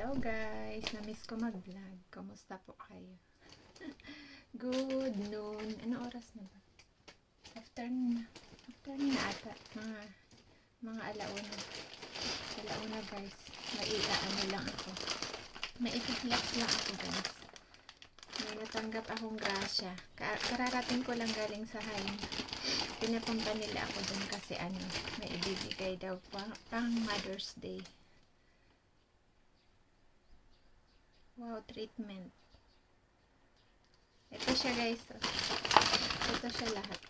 Hello guys, na-miss ko mag-vlog. Kamusta po kayo? Good noon. Ano oras na ba? Afternoon na. Afternoon na ata. Mga, mga alauna. Alauna guys. Maia, ano lang ako. Maikiflex lang ako guys. May natanggap akong grasya. Ka- kararating ko lang galing sa Hain. Pinapunta nila ako dun kasi ano, may ibibigay daw pang, pang Mother's Day. Wow, treatment. Ito siya guys. Ito siya lahat.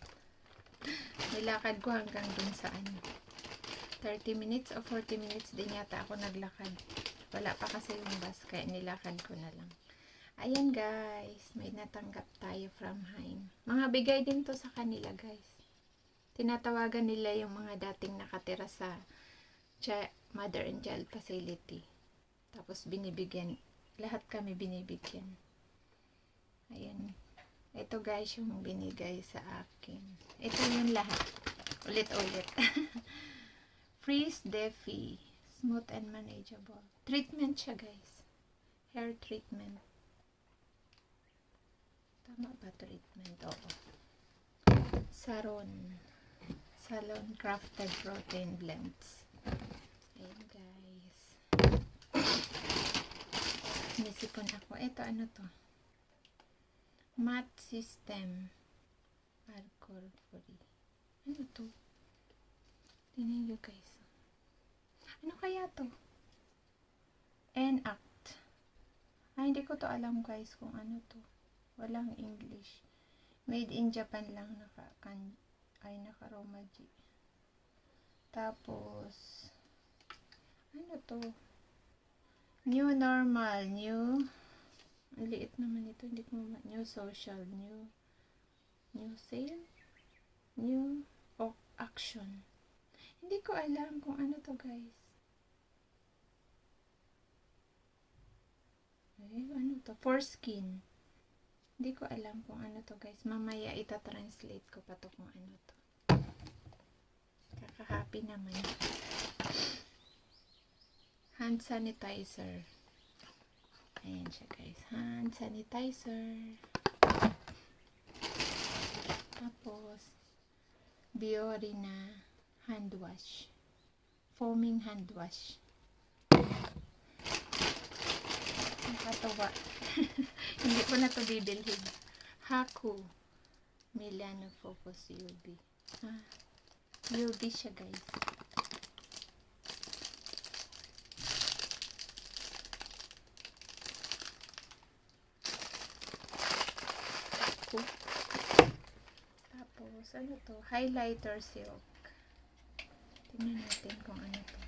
Nilakad ko hanggang dun sa ano. 30 minutes o 40 minutes din yata ako naglakad. Wala pa kasi yung bus kaya nilakad ko na lang. Ayan guys, may natanggap tayo from Hein. Mga bigay din to sa kanila guys. Tinatawagan nila yung mga dating nakatira sa mother and child facility. Tapos binibigyan lahat kami binibigyan. Ayan. Ito guys yung binigay sa akin. Ito yung lahat. Ulit-ulit. Freeze Defi. Smooth and manageable. Treatment siya guys. Hair treatment. Tama ba treatment? Oo. Saron. Salon Crafted Protein Blends. Ayan guys. Nisipon ako. Ito, ano to? Mat System. Alcohol free. Ano to? Tingnan nyo guys. Ano kaya to? Enact. Ay, hindi ko to alam guys kung ano to. Walang English. Made in Japan lang naka kan ay naka Romaji. Tapos ano to? New normal, new ang liit naman ito, hindi ko ma- new social, new new sale, new o action. Hindi ko alam kung ano to guys. Ay, ano to? Foreskin. Hindi ko alam kung ano to guys. Mamaya ita-translate ko pa to kung ano to. Kaka-happy naman. Hand sanitizer. Ayan siya guys. Hand sanitizer. Tapos, Biore na hand wash. Foaming hand wash. Nakatawa. Hindi ko na to bibilhin. Haku. Milano Focus UV. Ah, UV siya guys. Haku. Tapos, ano to? Highlighter silk. Tingnan natin kung ano to.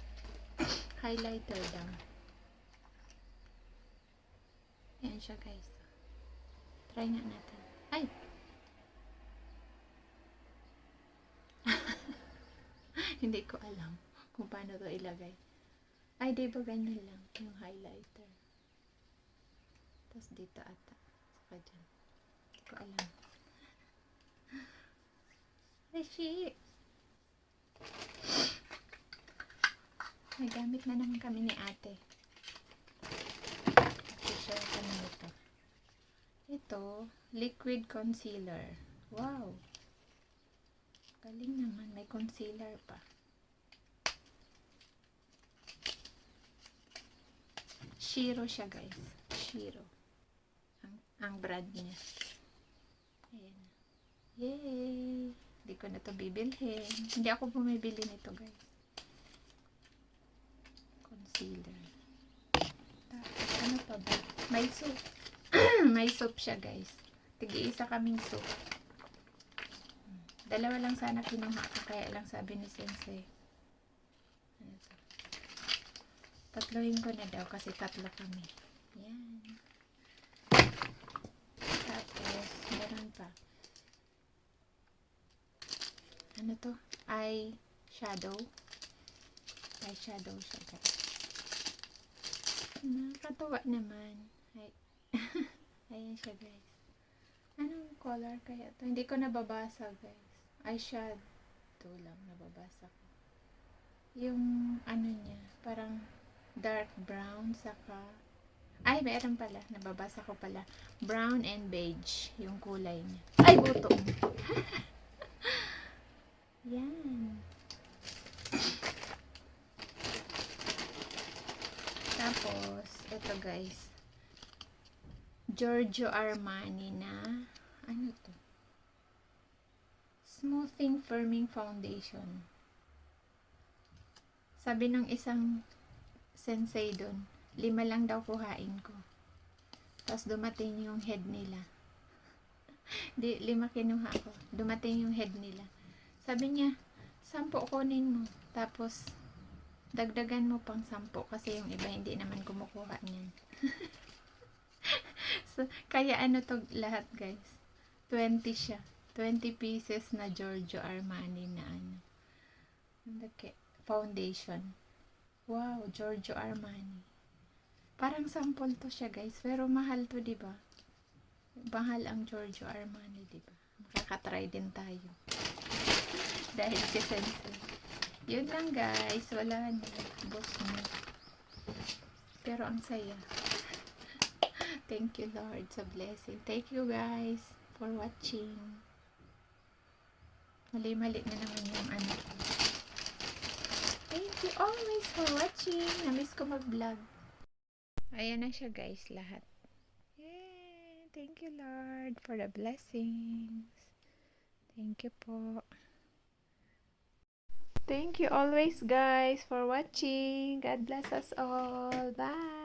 Highlighter daw. Ayan siya guys. Try nga natin. Ay! Hindi ko alam kung paano to ilagay. Ay, di ba ganyan lang yung highlighter. Tapos dito ata. Saka dyan. Hindi ko alam. Rishi! May gamit na naman kami ni ate. I-share ko na ito. Ito, liquid concealer. Wow! Galing naman, may concealer pa. Shiro siya guys. Shiro. Ang, ang brand niya. Ayan. Yay! Hindi ko na to bibilhin. Hindi ako bumibili nito guys. Concealer. Tapos, ano pa ba? May soup. May soup siya, guys. Tig-iisa kaming soup. Dalawa lang sana kinuha kaya lang sabi ni Sensei. Ano ko na daw kasi tatlo kami. Yan. Tapos, meron pa. Ano to? Eye shadow. Eye shadow siya, guys. Nakakatuwa naman. Ay. Ayan siya, guys. Anong color kaya to? Hindi ko nababasa, guys. Eyeshadow lang nababasa ko. Yung ano niya, parang dark brown, saka, ay, meron pala, nababasa ko pala, brown and beige, yung kulay niya. Ay, buto. Yan. Tapos, ito guys, Giorgio Armani na, ano to? Smoothing Firming Foundation. Sabi ng isang sensei doon, lima lang daw kuhain ko. Tapos dumating yung head nila. Di, lima kinuha ko. Dumating yung head nila. Sabi niya, sampo kunin mo. Tapos, dagdagan mo pang sampo kasi yung iba hindi naman kumukuha niyan. so, kaya ano to lahat guys? 20 siya. 20 pieces na Giorgio Armani na ano. Laki. Foundation. Wow, Giorgio Armani. Parang sample to siya guys. Pero mahal to, di ba? Mahal ang Giorgio Armani, di ba? Makakatry din tayo. Dahil si Sensei. Yun lang guys. Wala na. Boss mo. Pero ang saya. Thank you Lord sa blessing. Thank you guys for watching. Mali-mali na naman yung ano. Thank you always for watching. Namiss ko mag-vlog. Ayan na siya guys lahat. Yay! Thank you Lord for the blessings. Thank you po. Thank you always guys for watching. God bless us all. Bye!